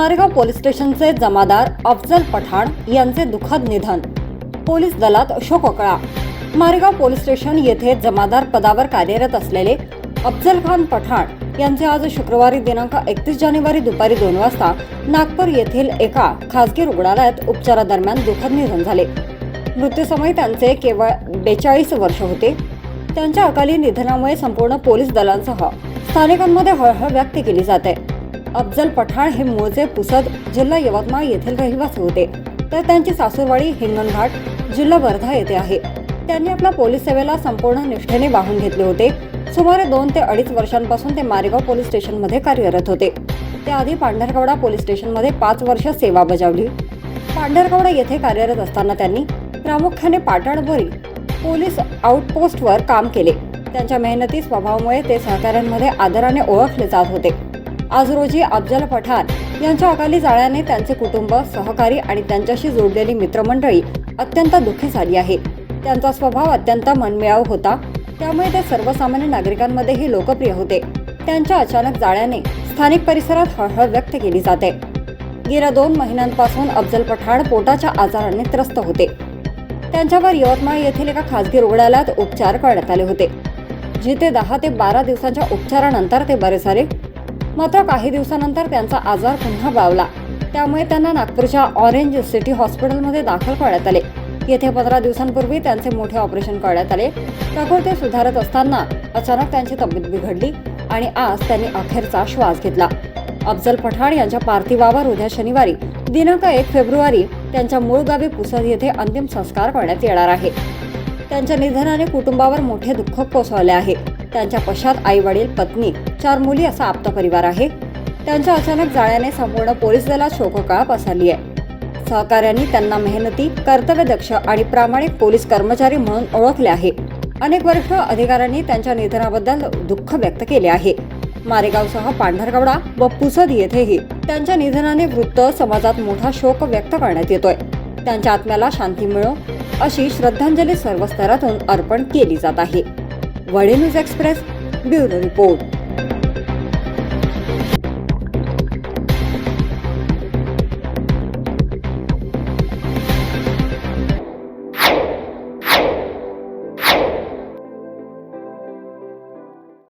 Maregaon police स्टेशनचे जमादार अफजल पठाण यांचे दुःखद निधन. पोलीस दलात शोककळा. मारेगाव पोलीस स्टेशन येथे जमादार पदावर कार्यरत असलेले अफजल खान पठाण यांचे आज शुक्रवारी दिनांक एकतीस जानेवारी दुपारी दोन वाजता नागपूर येथील एका खासगी रुग्णालयात उपचारादरम्यान दुःखद निधन झाले. मृत्यूसमयी त्यांचे केवळ बेचाळीस वर्ष होते. त्यांच्या अकाली निधनामुळे संपूर्ण पोलीस दलांसह स्थानिकांमध्ये हळहळ व्यक्त केली जाते. अफजल पठाण हे मूळचे पुसद जिल्हा यवतमाळ येथील रहिवासी होते. तर त्यांची सासूरवाडी हिंगणघाट जिल्हा वर्धा येथे आहे. त्यांनी आपल्या पोलीस सेवेला संपूर्ण निष्ठेने वाहून घेतले होते. सुमारे दोन ते अडीच वर्षांपासून ते मारेगाव पोलीस स्टेशनमध्ये कार्यरत होते. त्याआधी पांढरकवडा पोलीस स्टेशनमध्ये पाच वर्ष सेवा बजावली. पांढरकवडा येथे कार्यरत असताना त्यांनी प्रामुख्याने पाटणबोरी पोलीस आउटपोस्टवर काम केले. त्यांच्या मेहनती स्वभावामुळे ते सहकाऱ्यांमध्ये आदराने ओळखले जात होते. आज रोजी अफजल पठाण यांच्या अकाली जाळ्याने त्यांचे कुटुंब सहकारी आणि त्यांच्याशी जोडलेली मित्रमंडळी अत्यंत दुःखी झाली आहे. त्यांचा स्वभाव अत्यंत मनमिळाव होता. त्यामुळे ते सर्वसामान्य नागरिकांमध्येही लोकप्रिय होते. त्यांच्या अचानक जाळ्याने स्थानिक परिसरात हळहळ व्यक्त केली जाते. गेल्या दोन महिन्यांपासून अफजल पठाण पोटाच्या आजाराने त्रस्त होते. त्यांच्यावर यवतमाळ येथील एका खासगी रुग्णालयात उपचार करण्यात आले होते. जिथे दहा ते बारा दिवसांच्या उपचारानंतर ते बरे झाले. मात्र काही दिवसानंतर त्यांचा आजार पुन्हा बावला त्यामुळे त्यांना नागपूरच्या ऑरेंज सिटी हॉस्पिटलमध्ये दाखल करण्यात आले. येथे पंधरा दिवसांपूर्वी त्यांचे मोठे ऑपरेशन करण्यात आले. प्रकृती सुधारत असताना अचानक त्यांची तब्येत बिघडली आणि आज त्यांनी अखेरचा श्वास घेतला. अफजल पठाण यांच्या पार्थिवावर उद्या शनिवारी दिनांक एक फेब्रुवारी त्यांच्या मूळ गावी पुसद येथे अंतिम संस्कार करण्यात येणार आहे. त्यांच्या निधनाने कुटुंबावर मोठे दुःख कोसळले आहे. त्यांच्या पश्चात आई वडील पत्नी चार मुली असा आप्त परिवार आहे. त्यांच्या अचानक जाळ्याने संपूर्ण पोलीस दलात शोककाळ पसरली आहे. सहकाऱ्यांनी त्यांना मेहनती कर्तव्यदक्ष आणि प्रामाणिक पोलीस कर्मचारी म्हणून ओळखले आहे. अनेक वरिष्ठ अधिकाऱ्यांनी त्यांच्या निधनाबद्दल दुःख व्यक्त केले आहे. मारेगावसह पांढरकवडा व पुसद येथेही त्यांच्या निधनाने वृत्त समाजात मोठा शोक व्यक्त करण्यात येतोय. त्यांच्या आत्म्याला शांती मिळो अशी श्रद्धांजली सर्व स्तरातून अर्पण केली जात आहे. News express bureau report.